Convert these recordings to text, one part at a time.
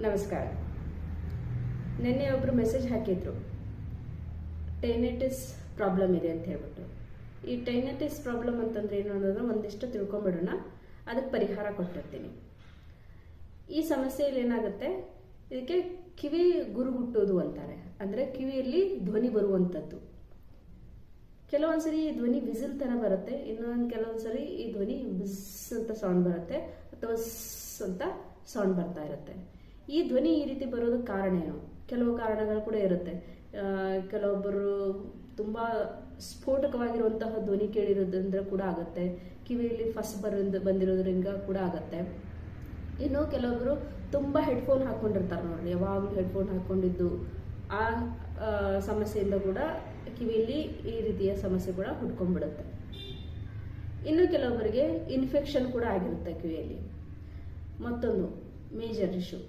ನಮಸ್ಕಾರ. ನಿನ್ನೆ ಒಬ್ಬರು ಮೆಸೇಜ್ ಹಾಕಿದ್ರು. ಟೈನೆಟಿಸ್ ಪ್ರಾಬ್ಲಮ್ ಇದೆ ಅಂತ ಹೇಳ್ಬಿಟ್ಟು. ಈ ಟೈನೆಟಿಸ್ ಪ್ರಾಬ್ಲಮ್ ಅಂತಂದ್ರೆ ಏನು ಅನ್ನೋದನ್ನ ಒಂದಿಷ್ಟು ತಿಳ್ಕೊಂಬಿಡೋಣ. ಅದಕ್ಕೆ ಪರಿಹಾರ ಕೊಟ್ಟಿರ್ತೀನಿ. ಈ ಸಮಸ್ಯೆಯಲ್ಲಿ ಏನಾಗುತ್ತೆ? ಇದಕ್ಕೆ ಕಿವಿ ಗುರುಗುಟ್ಟೋದು ಅಂತಾರೆ. ಅಂದರೆ ಕಿವಿಯಲ್ಲಿ ಧ್ವನಿ ಬರುವಂಥದ್ದು. ಕೆಲವೊಂದ್ಸರಿ ಈ ಧ್ವನಿ ವಿಸಿಲ್ ತರ ಬರುತ್ತೆ. ಇನ್ನೊಂದು ಕೆಲವೊಂದ್ಸರಿ ಈ ಧ್ವನಿ ಬಿಸ್ ಅಂತ ಸೌಂಡ್ ಬರುತ್ತೆ. ಅಥವಾ ಸ್ ಅಂತ ಸೌಂಡ್ ಬರ್ತಾ ಇರುತ್ತೆ. ಈ ಧ್ವನಿ ಈ ರೀತಿ ಬರೋದಕ್ಕೆ ಕಾರಣ ಏನು? ಕೆಲವು ಕಾರಣಗಳು ಕೂಡ ಇರುತ್ತೆ. ಕೆಲವೊಬ್ಬರು ತುಂಬಾ ಸ್ಫೋಟಕವಾಗಿರುವಂತಹ ಧ್ವನಿ ಕೇಳಿರೋದ್ರಿಂದ ಕೂಡ ಆಗುತ್ತೆ. ಕಿವಿಯಲ್ಲಿ ಫಸ್ಟ್ ಬರೋದ್ ಬಂದಿರೋದ್ರಿಂದ ಕೂಡ ಆಗುತ್ತೆ. ಇನ್ನು ಕೆಲವೊಬ್ಬರು ತುಂಬಾ ಹೆಡ್ಫೋನ್ ಹಾಕೊಂಡಿರ್ತಾರೆ ನೋಡಿ ಯಾವಾಗಲೂ ಹೆಡ್ಫೋನ್ ಹಾಕೊಂಡಿದ್ದು ಆ, ಸಮಸ್ಯೆಯಿಂದ ಕೂಡ ಕಿವಿಯಲ್ಲಿ ಈ ರೀತಿಯ ಸಮಸ್ಯೆ ಕೂಡ ಹುಡ್ಕೊಂಡ್ಬಿಡುತ್ತೆ ಇನ್ನು ಕೆಲವೊಬ್ಬರಿಗೆ ಇನ್ಫೆಕ್ಷನ್ ಕೂಡ ಆಗಿರುತ್ತೆ ಕಿವಿಯಲ್ಲಿ. ಮತ್ತೊಂದು ಮೇಜರ್ ಇಶ್ಯೂ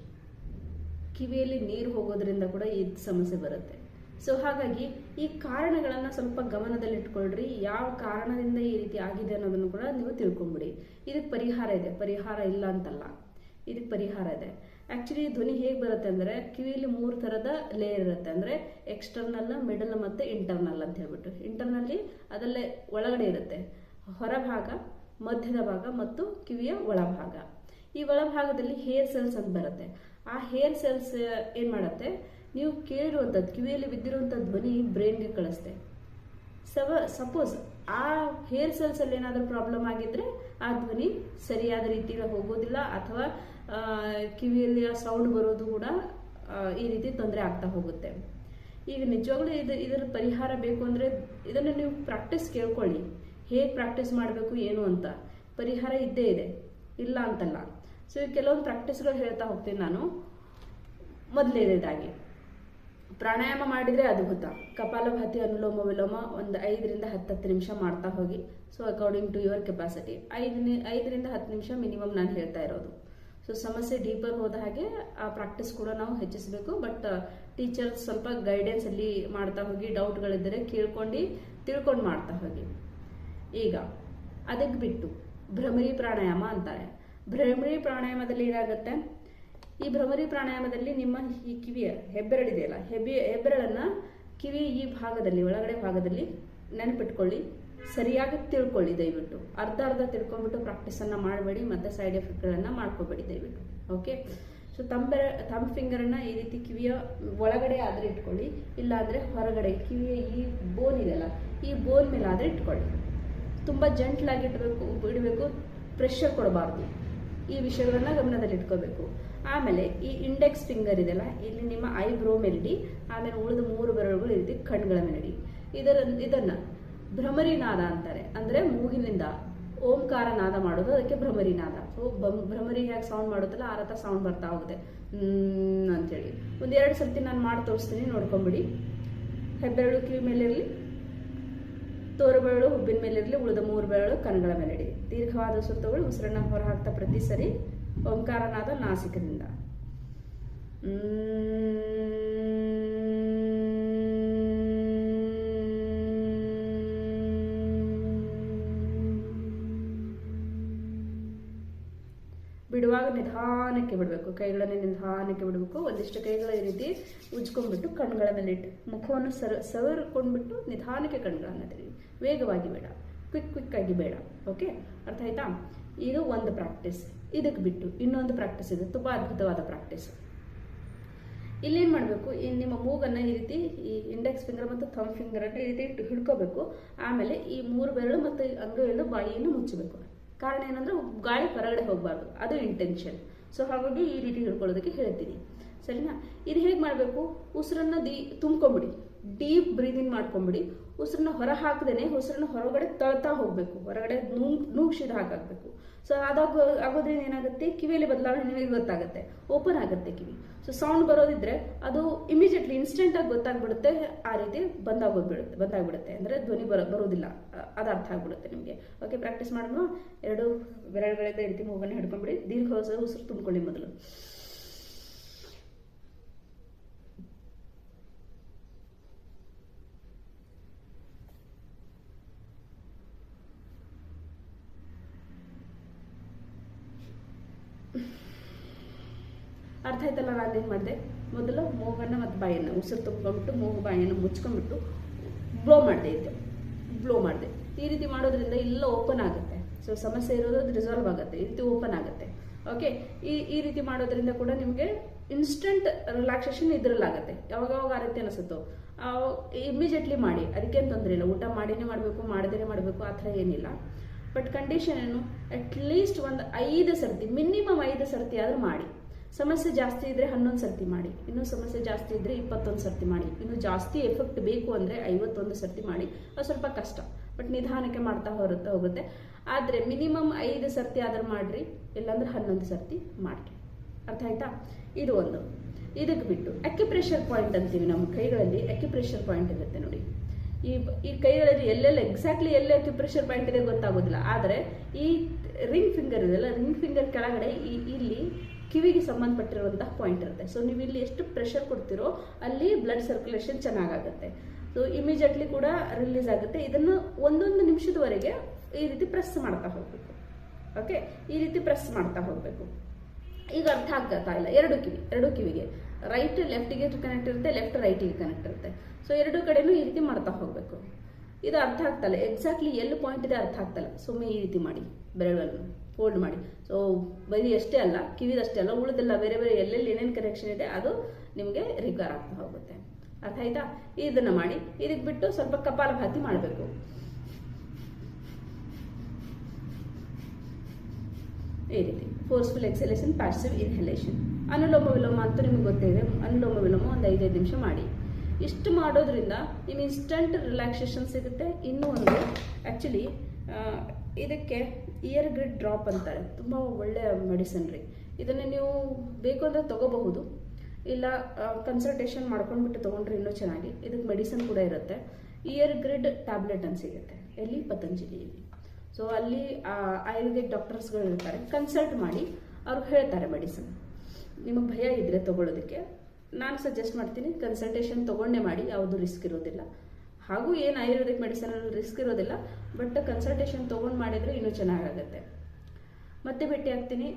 ಕಿವಿಯಲ್ಲಿ ನೀರು ಹೋಗೋದ್ರಿಂದ ಕೂಡ ಈ ಸಮಸ್ಯೆ ಬರುತ್ತೆ. ಸೊ ಹಾಗಾಗಿ ಈ ಕಾರಣಗಳನ್ನು ಸ್ವಲ್ಪ ಗಮನದಲ್ಲಿಟ್ಕೊಳ್ರಿ. ಯಾವ ಕಾರಣದಿಂದ ಈ ರೀತಿ ಆಗಿದೆ ಅನ್ನೋದನ್ನು ಕೂಡ ನೀವು ತಿಳ್ಕೊಂಬಿಡಿ. ಇದಕ್ಕೆ ಪರಿಹಾರ ಇದೆ. ಪರಿಹಾರ ಇಲ್ಲ ಅಂತಲ್ಲ. ಇದಕ್ಕೆ ಪರಿಹಾರ ಇದೆ. ಆ್ಯಕ್ಚುಲಿ ಧ್ವನಿ ಹೇಗೆ ಬರುತ್ತೆ ಅಂದರೆ ಕಿವಿಯಲ್ಲಿ ಮೂರು ಥರದ ಲೇಯರ್ ಇರುತ್ತೆ. ಅಂದರೆ ಎಕ್ಸ್ಟರ್ನಲ್ ಮಿಡಲ್ ಮತ್ತು ಇಂಟರ್ನಲ್ ಅಂತ ಹೇಳ್ಬಿಟ್ಟು. ಇಂಟರ್ನಲ್ಲಿ ಅದಲ್ಲೇ ಒಳಗಡೆ ಇರುತ್ತೆ. ಹೊರಭಾಗ, ಮಧ್ಯದ ಭಾಗ ಮತ್ತು ಕಿವಿಯ ಒಳಭಾಗ. ಈ ಒಳಭಾಗದಲ್ಲಿ ಹೇರ್ ಸೆಲ್ಸ್ ಅಂತ ಬರುತ್ತೆ. ಆ ಹೇರ್ ಸೆಲ್ಸ್ ಏನು ಮಾಡುತ್ತೆ? ನೀವು ಕೇಳಿರುವಂಥದ್ದು, ಕಿವಿಯಲ್ಲಿ ಬಿದ್ದಿರುವಂಥ ಧ್ವನಿ ಬ್ರೈನ್ಗೆ ಕಳಿಸ್ತೆ. ಸವ ಸಪೋಸ್ ಆ ಹೇರ್ ಸೆಲ್ಸಲ್ಲಿ ಏನಾದರೂ ಪ್ರಾಬ್ಲಮ್ ಆಗಿದ್ರೆ ಆ ಧ್ವನಿ ಸರಿಯಾದ ರೀತಿಯಲ್ಲಿ ಹೋಗೋದಿಲ್ಲ ಅಥವಾ ಕಿವಿಯಲ್ಲಿ ಆ ಸೌಂಡ್ ಬರೋದು ಕೂಡ ಈ ರೀತಿ ತೊಂದರೆ ಆಗ್ತಾ ಹೋಗುತ್ತೆ. ಈಗ ನಿಜವಾಗ್ಲೂ ಇದು, ಇದರ ಪರಿಹಾರ ಬೇಕು ಅಂದರೆ ಇದನ್ನು ನೀವು ಪ್ರಾಕ್ಟೀಸ್ ಕೇಳ್ಕೊಳ್ಳಿ. ಹೇಗೆ ಪ್ರಾಕ್ಟೀಸ್ ಮಾಡಬೇಕು, ಏನು ಅಂತ. ಪರಿಹಾರ ಇದ್ದೇ ಇದೆ. ಇಲ್ಲ ಅಂತಲ್ಲ. ಸೊ ಕೆಲವೊಂದು ಪ್ರಾಕ್ಟೀಸ್ಗಳು ಹೇಳ್ತಾ ಹೋಗ್ತೀನಿ ನಾನು. ಮೊದಲನೇದಾಗಿ ಪ್ರಾಣಾಯಾಮ ಮಾಡಿದರೆ ಅದ್ಭುತ. ಕಪಾಲಭಾತಿ ಅನುಲೋಮ, ವಿಲೋಮ ಒಂದು ಐದರಿಂದ ಹತ್ತು ನಿಮಿಷ ಮಾಡ್ತಾ ಹೋಗಿ. So according to your capacity ಐದು ಐದರಿಂದ ಹತ್ತು ನಿಮಿಷ ಮಿನಿಮಮ್ ನಾನು ಹೇಳ್ತಾ ಇರೋದು. ಸೊ ಸಮಸ್ಯೆ ಡೀಪರ್ ಹೋದ ಹಾಗೆ ಆ ಪ್ರಾಕ್ಟೀಸ್ ಕೂಡ ನಾವು ಹೆಚ್ಚಿಸಬೇಕು. ಬಟ್ ಟೀಚರ್ ಸ್ವಲ್ಪ ಗೈಡೆನ್ಸ್ ಅಲ್ಲಿ ಮಾಡ್ತಾ ಹೋಗಿ ಡೌಟ್ಗಳಿದ್ದರೆ ಕೇಳ್ಕೊಂಡು, ತಿಳ್ಕೊಂಡು ಮಾಡ್ತಾ ಹೋಗಿ. ಈಗ ಅದಕ್ಕೆ ಬಿಟ್ಟು ಭ್ರಮರಿ ಪ್ರಾಣಾಯಾಮ ಅಂತಾರೆ. ಭ್ರಮರಿ ಪ್ರಾಣಾಯಾಮದಲ್ಲಿ ಏನಾಗುತ್ತೆ? ಈ ಭ್ರಮರಿ ಪ್ರಾಣಾಯಾಮದಲ್ಲಿ ನಿಮ್ಮ ಈ ಕಿವಿಯ ಹೆಬ್ಬೆರಳಿದೆಯಲ್ಲ, ಹೆಬ್ಬೆ, ಹೆಬ್ಬೆರಳನ್ನ ಕಿವಿ ಈ ಭಾಗದಲ್ಲಿ, ಒಳಗಡೆ ಭಾಗದಲ್ಲಿ ನೆನಪಿಟ್ಕೊಳ್ಳಿ, ಸರಿಯಾಗಿ ತಿಳ್ಕೊಳ್ಳಿ ದಯವಿಟ್ಟು. ಅರ್ಧ ಅರ್ಧ ತಿಳ್ಕೊಂಡ್ಬಿಟ್ಟು ಪ್ರಾಕ್ಟೀಸನ್ನು ಮಾಡಬೇಡಿ, ಮತ್ತೆ ಸೈಡ್ ಎಫೆಕ್ಟ್ಗಳನ್ನು ಮಾಡ್ಕೋಬೇಡಿ ದಯವಿಟ್ಟು. ಓಕೆ ಸೊ ತಂಬೆ ತಮ್ಮ ಫಿಂಗರನ್ನು ಈ ರೀತಿ ಕಿವಿಯ ಒಳಗಡೆ ಆದರೆ ಇಟ್ಕೊಳ್ಳಿ, ಇಲ್ಲಾಂದರೆ ಹೊರಗಡೆ, ಕಿವಿಯ ಈ ಬೋನ್ ಇದೆಯಲ್ಲ, ಈ ಬೋನ್ ಮೇಲೆ ಆದರೆ ಇಟ್ಕೊಳ್ಳಿ. ತುಂಬ ಜಂಟ್ಲಾಗಿ ಇಡಬೇಕು ಇಡಬೇಕು ಪ್ರೆಷರ್ ಕೊಡಬಾರ್ದು. ಈ ವಿಷಯಗಳನ್ನ ಗಮನದಲ್ಲಿ ಇಟ್ಕೋಬೇಕು ಆಮೇಲೆ ಈ ಇಂಡೆಕ್ಸ್ ಫಿಂಗರ್ ಇದೆಲ್ಲ ಇಲ್ಲಿ ನಿಮ್ಮ ಐಬ್ರೋ ಮೇಲಿಡಿ ಆಮೇಲೆ ಉಳಿದ ಮೂರು ಬೆರಳುಗಳು ಈ ರೀತಿ ಕಣ್ಗಳ ಮೇಲಿಡಿ ಇದರ, ಇದನ್ನ ಭ್ರಮರಿ ನಾದ ಅಂತಾರೆ. ಅಂದ್ರೆ ಮೂಗಿನಿಂದ ಓಂಕಾರ ನಾದ ಮಾಡೋದು, ಅದಕ್ಕೆ ಭ್ರಮರಿ ನಾದ ಭ್ರಮರಿ ಹೇಗೆ ಸೌಂಡ್ ಮಾಡುತ್ತಲ್ಲ, ಆ ರಥ ಸೌಂಡ್ ಬರ್ತಾ ಹೋಗುತ್ತೆ. ಅಂತೇಳಿ ಒಂದೆರಡು ಸರ್ತಿ ನಾನು ಮಾಡಿ ತೋರಿಸ್ತೀನಿ, ನೋಡ್ಕೊಂಬಿಡಿ. ಹೆಬ್ಬೆರಳು ಕಿವಿ ಮೇಲಿರಲಿ. ತೋರು ಬೆರಳು, ಹುಬ್ಬಿನ ಮೇಲಿರಲಿ ಉಳಿದ ಮೂರು ಬೆರಳು ಕಣ್ಗಳ ಮೇಲಿಡಿ ದೀರ್ಘವಾದ ಸುತ್ತಗಳು ಉಸಿರನ್ನ ಹೊರಹಾಕ್ತಾ ಪ್ರತಿ ಸರಿ ಓಂಕಾರನಾದ ನಾಸಿಕದಿಂದ. ಬಿಡುವಾಗ ನಿಧಾನಕ್ಕೆ ಬಿಡಬೇಕು. ಕೈಗಳನ್ನು ನಿಧಾನಕ್ಕೆ ಬಿಡಬೇಕು. ಒಂದಿಷ್ಟು ಕೈಗಳ ಈ ರೀತಿ ಉಜ್ಕೊಂಡ್ಬಿಟ್ಟು ಕಣ್ಗಳ ಮೇಲೆ ಇಟ್ಟು ಮುಖವನ್ನು ಸರ್, ಸವರ್ಕೊಂಡ್ಬಿಟ್ಟು ನಿಧಾನಕ್ಕೆ ಕಣ್ಗಳನ್ನು ತೆಗಿ ವೇಗವಾಗಿ ಬೇಡ. ಕ್ವಿಕ್ ಕ್ವಿಕ್ ಆಗಿ ಬೇಡ. ಓಕೆ ಅರ್ಥ ಆಯ್ತಾ? ಇದು ಒಂದು ಪ್ರಾಕ್ಟೀಸ್ ಇದಕ್ಕೆ ಬಿಟ್ಟು ಇನ್ನೊಂದು ಪ್ರಾಕ್ಟೀಸ್ ಇದೆ. ತುಂಬ ಅದ್ಭುತವಾದ ಪ್ರಾಕ್ಟೀಸ್ ಇಲ್ಲೇನು ಮಾಡಬೇಕು? ಈ ನಿಮ್ಮ ಮೂಗನ್ನು ಈ ರೀತಿ ಈ ಇಂಡೆಕ್ಸ್ ಫಿಂಗರ್ ಮತ್ತು ಥಮ್ ಫಿಂಗರನ್ನು ಈ ರೀತಿ ಹಿಡ್ಕೋಬೇಕು. ಆಮೇಲೆ ಈ ಮೂರು ಬೆರಳು ಮತ್ತು ಅಂಗೈಯನ್ನು ಬಾಯಿಯನ್ನು ಮುಚ್ಚಬೇಕು. ಕಾರಣ ಏನಂದ್ರೆ ಗಾಳಿ ಹೊರಗಡೆ ಹೋಗಬಾರ್ದು. ಅದು ಇಂಟೆನ್ಷನ್ ಸೊ ಹಾಗಾಗಿ ಈ ರೀತಿ ಹಿಡ್ಕೊಳ್ಳೋದಕ್ಕೆ ಹೇಳ್ತೀನಿ. ಸರಿನಾ? ಇದು ಹೇಗೆ ಮಾಡಬೇಕು? ಉಸಿರನ್ನ ದಿ, ತುಂಬ್ಕೊಂಬಿಡಿ. ಡೀಪ್ ಬ್ರೀದಿಂಗ್ ಮಾಡ್ಕೊಂಬಿಡಿ. ಉಸಿರನ್ನ ಹೊರ ಹಾಕದೇನೆ ಉಸಿರನ್ನ ಹೊರಗಡೆ ತಳ್ತಾ ಹೋಗಬೇಕು. ಹೊರಗಡೆ ನೂ ನೂಗ್ಸಿದ ಹಾಕಾಗಬೇಕು ಸೊ ಅದಾಗ ಆಗೋದ್ರಿಂದ ಏನಾಗುತ್ತೆ? ಕಿವಿಯಲ್ಲಿ ಬದಲಾವಣೆ ನಿಮಗೆ ಗೊತ್ತಾಗುತ್ತೆ. ಓಪನ್ ಆಗುತ್ತೆ ಕಿವಿ. ಸೊ ಸೌಂಡ್ ಬರೋದಿದ್ರೆ ಅದು ಇಮಿಡಿಯೇಟ್ಲಿ ಇನ್ಸ್ಟೆಂಟ್ ಆಗಿ ಗೊತ್ತಾಗ್ಬಿಡುತ್ತೆ. ಆ ರೀತಿ ಬಂದಾಗೋಗ್ಬಿಡುತ್ತೆ ಬಂದಾಗ್ಬಿಡುತ್ತೆ. ಅಂದ್ರೆ ಧ್ವನಿ ಬರೋ ಬರೋದಿಲ್ಲ. ಅದು ಅರ್ಥ ಆಗ್ಬಿಡುತ್ತೆ ನಿಮಗೆ. ಓಕೆ ಪ್ರಾಕ್ಟೀಸ್ ಮಾಡೋಣ ಎರಡು ಬೆರಳುಗಳಿಂದ ರೀತಿ ಮೂಗನ್ನು ಹಿಡ್ಕೊಂಡ್ಬಿಡಿ. ದೀರ್ಘ ಉಸಿರು ತುಂಬಿಕೊಳ್ಳಿ ಮೊದಲು. ಅರ್ಥ ಆಯ್ತಲ್ಲ ಆಯ್ತಲ್ಲ ನಾನೇನು ಮಾಡಿದೆ? ಮೊದಲು ಮೂಗನ್ನು ಮತ್ತು ಬಾಯನ್ನು ಉಸಿರು ತುಂಬಿಕೊಂಡ್ಬಿಟ್ಟು ಮೂಗು ಬಾಯನ್ನು ಮುಚ್ಕೊಂಡ್ಬಿಟ್ಟು ಬ್ಲೋ ಮಾಡಿದೆ ಇದ್ದೆ. ಬ್ಲೋ ಮಾಡಿದೆ. ಈ ರೀತಿ ಮಾಡೋದ್ರಿಂದ ಎಲ್ಲ ಓಪನ್ ಆಗುತ್ತೆ. ಸೊ ಸಮಸ್ಯೆ ಇರೋದು ಅದು ರಿಸಾಲ್ವ್ ಆಗುತ್ತೆ. ಈ ರೀತಿ ಓಪನ್ ಆಗುತ್ತೆ. ಓಕೆ ಈ ಈ ರೀತಿ ಮಾಡೋದ್ರಿಂದ ಕೂಡ ನಿಮಗೆ ಇನ್ಸ್ಟಂಟ್ ರಿಲ್ಯಾಕ್ಸೇಷನ್ ಇದರಲ್ಲಾಗುತ್ತೆ. ಯಾವಾಗ ಯಾವಾಗ ಆ ಅನಿಸುತ್ತೋ ಇಮಿಡಿಯೇಟ್ಲಿ ಮಾಡಿ. ಅದಕ್ಕೇನು ತೊಂದರೆ ಇಲ್ಲ. ಊಟ ಮಾಡಿನೇ ಮಾಡಬೇಕು ಮಾಡದೇ ಮಾಡಬೇಕು, ಆ ಥರ ಏನಿಲ್ಲ. ಬಟ್ ಕಂಡೀಷನ್ ಏನು? ಅಟ್ಲೀಸ್ಟ್ ಒಂದು ಐದು ಸರ್ತಿ ಮಿನಿಮಮ್ ಐದು ಸರ್ತಿ ಆದರೂ ಮಾಡಿ. ಸಮಸ್ಯೆ ಜಾಸ್ತಿ ಇದ್ದರೆ ಹನ್ನೊಂದು ಸರ್ತಿ ಮಾಡಿ, ಇನ್ನು ಸಮಸ್ಯೆ ಜಾಸ್ತಿ ಇದ್ದರೆ ಇಪ್ಪತ್ತೊಂದು ಸರ್ತಿ ಮಾಡಿ, ಇನ್ನು ಜಾಸ್ತಿ ಎಫೆಕ್ಟ್ ಬೇಕು ಅಂದರೆ ಐವತ್ತೊಂದು ಸರ್ತಿ ಮಾಡಿ, ಅದು ಸ್ವಲ್ಪ ಕಷ್ಟ ಬಟ್ ನಿಧಾನಕ್ಕೆ ಮಾಡ್ತಾ ಹೊರತಾ ಹೋಗುತ್ತೆ. ಆದರೆ ಮಿನಿಮಮ್ ಐದು ಸರ್ತಿ ಆದರೂ ಮಾಡಿರಿ, ಇಲ್ಲಾಂದ್ರೆ ಹನ್ನೊಂದು ಸರ್ತಿ ಮಾಡಿರಿ. ಅರ್ಥ ಆಯ್ತಾ? ಇದು ಒಂದು. ಇದಕ್ಕೆ ಬಿಟ್ಟು ಅಕ್ಯುಪ್ರೆಷರ್ ಪಾಯಿಂಟ್ ಅಂತೀವಿ ನಮ್ಮ ಕೈಗಳಲ್ಲಿ ಅಕ್ಯುಪ್ರೆಷರ್ ಪಾಯಿಂಟ್ ಇರುತ್ತೆ ನೋಡಿ. ಈ ಈ ಕೈಗಳಲ್ಲಿ ಎಲ್ಲೆಲ್ಲ ಎಕ್ಸಾಕ್ಟ್ಲಿ ಎಲ್ಲಿ ಅಕ್ಯುಪ್ರೆಷರ್ ಪಾಯಿಂಟ್ ಇದೆ ಗೊತ್ತಾಗೋದಿಲ್ಲ. ಆದರೆ ಈ ರಿಂಗ್ ಫಿಂಗರ್ ಇದೆಲ್ಲ ರಿಂಗ್ ಫಿಂಗರ್ ಕೆಳಗಡೆ ಈ, ಇಲ್ಲಿ ಕಿವಿಗೆ ಸಂಬಂಧಪಟ್ಟಿರುವಂತಹ ಪಾಯಿಂಟ್ ಇರುತ್ತೆ. ಸೊ ನೀವು ಇಲ್ಲಿ ಎಷ್ಟು ಪ್ರೆಷರ್ ಕೊಡ್ತೀರೋ ಅಲ್ಲಿ ಬ್ಲಡ್ ಸರ್ಕ್ಯುಲೇಷನ್ ಚೆನ್ನಾಗಾಗುತ್ತೆ. ಸೊ ಇಮಿಡಿಯೇಟ್ಲಿ ಕೂಡ ರಿಲೀಸ್ ಆಗುತ್ತೆ. ಇದನ್ನು ಒಂದೊಂದು ನಿಮಿಷದವರೆಗೆ ಈ ರೀತಿ ಪ್ರೆಸ್ ಮಾಡ್ತಾ ಹೋಗಬೇಕು. ಓಕೆ ಈ ರೀತಿ ಪ್ರೆಸ್ ಮಾಡ್ತಾ ಹೋಗಬೇಕು. ಈಗ ಅರ್ಥ ಆಗ್ತಾ ಇಲ್ಲ. ಎರಡು ಕಿವಿ, ಎರಡು ಕಿವಿಗೆ. ರೈಟ್ ಲೆಫ್ಟಿಗೆ ಕನೆಕ್ಟ್ ಇರುತ್ತೆ ಲೆಫ್ಟ್ ರೈಟಿಗೆ ಕನೆಕ್ಟ್ ಇರುತ್ತೆ. ಸೊ ಎರಡು ಕಡೆನೂ ಈ ರೀತಿ ಮಾಡ್ತಾ ಹೋಗಬೇಕು. ಇದು ಅರ್ಥ ಆಗ್ತಲ್ಲ ಎಕ್ಸಾಕ್ಟ್ಲಿ ಎಲ್ಲಿ ಪಾಯಿಂಟ್ ಇದೆ ಅರ್ಥ ಆಗ್ತಲ್ಲ ಸುಮ್ಮನೆ ಈ ರೀತಿ ಮಾಡಿ ಬೆರಳನ್ನು. ಫೋಲ್ಡ್ ಮಾಡಿ. ಸೊ ಬರೀ ಅಷ್ಟೇ ಅಲ್ಲ ಕಿವಿದಷ್ಟೇ ಅಲ್ಲ, ಉಳಿದೆಲ್ಲ ಬೇರೆ ಬೇರೆ ಎಲ್ಲೆಲ್ಲಿ ಏನೇನು ಕರೆಕ್ಷನ್ ಇದೆ ಅದು ನಿಮಗೆ ರಿಗರ್ ಆಗ್ತಾ ಹೋಗುತ್ತೆ. ಅರ್ಥ ಆಯ್ತಾ? ಇದನ್ನು ಮಾಡಿ ಇದಕ್ಕೆ ಬಿಟ್ಟು ಸ್ವಲ್ಪ ಕಪಾಲ ಭಾತಿ ಮಾಡಬೇಕು. ಈ ರೀತಿ. ಫೋರ್ಸ್ಫುಲ್ ಎಕ್ಸಲೇಷನ್ ಪ್ಯಾಸಿವ್ ಇನ್ಹಲೇಷನ್ ಅನುಲೋಮ ವಿಲೋಮ ಅಂತೂ ನಿಮ್ಗೆ ಇದೆ. ಅನುಲೋಮ ವಿಲೋಮ ಒಂದು ಐದೈದು ನಿಮಿಷ ಮಾಡಿ. ಇಷ್ಟು ಮಾಡೋದ್ರಿಂದ ನಿಮ್ಗೆ ಇನ್ಸ್ಟಂಟ್ ರಿಲ್ಯಾಕ್ಸೇಷನ್ ಸಿಗುತ್ತೆ. ಇನ್ನೂ ಒಂದು ಆ್ಯಕ್ಚುಲಿ ಇದಕ್ಕೆ ಇಯರ್ ಗ್ರಿಡ್ ಡ್ರಾಪ್ ಅಂತಾರೆ. ತುಂಬ ಒಳ್ಳೆಯ ಮೆಡಿಸಿನ್ ರೀ. ಇದನ್ನು ನೀವು ಬೇಕು ಅಂದರೆ ತಗೋಬಹುದು. ಇಲ್ಲ ಕನ್ಸಲ್ಟೇಷನ್ ಮಾಡ್ಕೊಂಡ್ಬಿಟ್ಟು ತೊಗೊಂಡ್ರೆ ಇನ್ನೂ ಚೆನ್ನಾಗಿ. ಇದಕ್ಕೆ ಮೆಡಿಸಿನ್ ಕೂಡ ಇರುತ್ತೆ. ಇಯರ್ ಗ್ರಿಡ್ ಟ್ಯಾಬ್ಲೆಟ್ ಅಂತ ಸಿಗುತ್ತೆ. ಎಲ್ಲಿ? ಪತಂಜಲಿಯಲ್ಲಿ ಸೊ ಅಲ್ಲಿ ಆಯುರ್ವೇದಿಕ್ ಡಾಕ್ಟರ್ಸ್ಗಳು ಇರ್ತಾರೆ. ಕನ್ಸಲ್ಟ್ ಮಾಡಿ ಅವ್ರು ಹೇಳ್ತಾರೆ ಮೆಡಿಸಿನ್ ನಿಮಗೆ ಭಯ ಇದ್ದರೆ ತೊಗೊಳ್ಳೋದಕ್ಕೆ. ನಾನು ಸಜೆಸ್ಟ್ ಮಾಡ್ತೀನಿ ಕನ್ಸಲ್ಟೇಷನ್ ತೊಗೊಂಡೇ ಮಾಡಿ. ಯಾವುದು ರಿಸ್ಕ್ ಇರೋದಿಲ್ಲ. ಹಾಗೂ ಏನು ಆಯುರ್ವೇದಿಕ್ ಮೆಡಿಸಿನಲ್ಲಿ ರಿಸ್ಕ್ ಇರೋದಿಲ್ಲ ಬಟ್ ಕನ್ಸಲ್ಟೇಷನ್ ತೊಗೊಂಡು ಮಾಡಿದರೆ ಇನ್ನೂ ಚೆನ್ನಾಗಾಗತ್ತೆ. ಮತ್ತೆ ಭೇಟಿ ಆಗ್ತೀನಿ.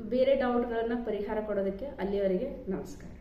ಬೇರೆ ಡೌಟ್ಗಳನ್ನು ಪರಿಹಾರ ಕೊಡೋದಕ್ಕೆ ಅಲ್ಲಿಯವರೆಗೆ ನಮಸ್ಕಾರ.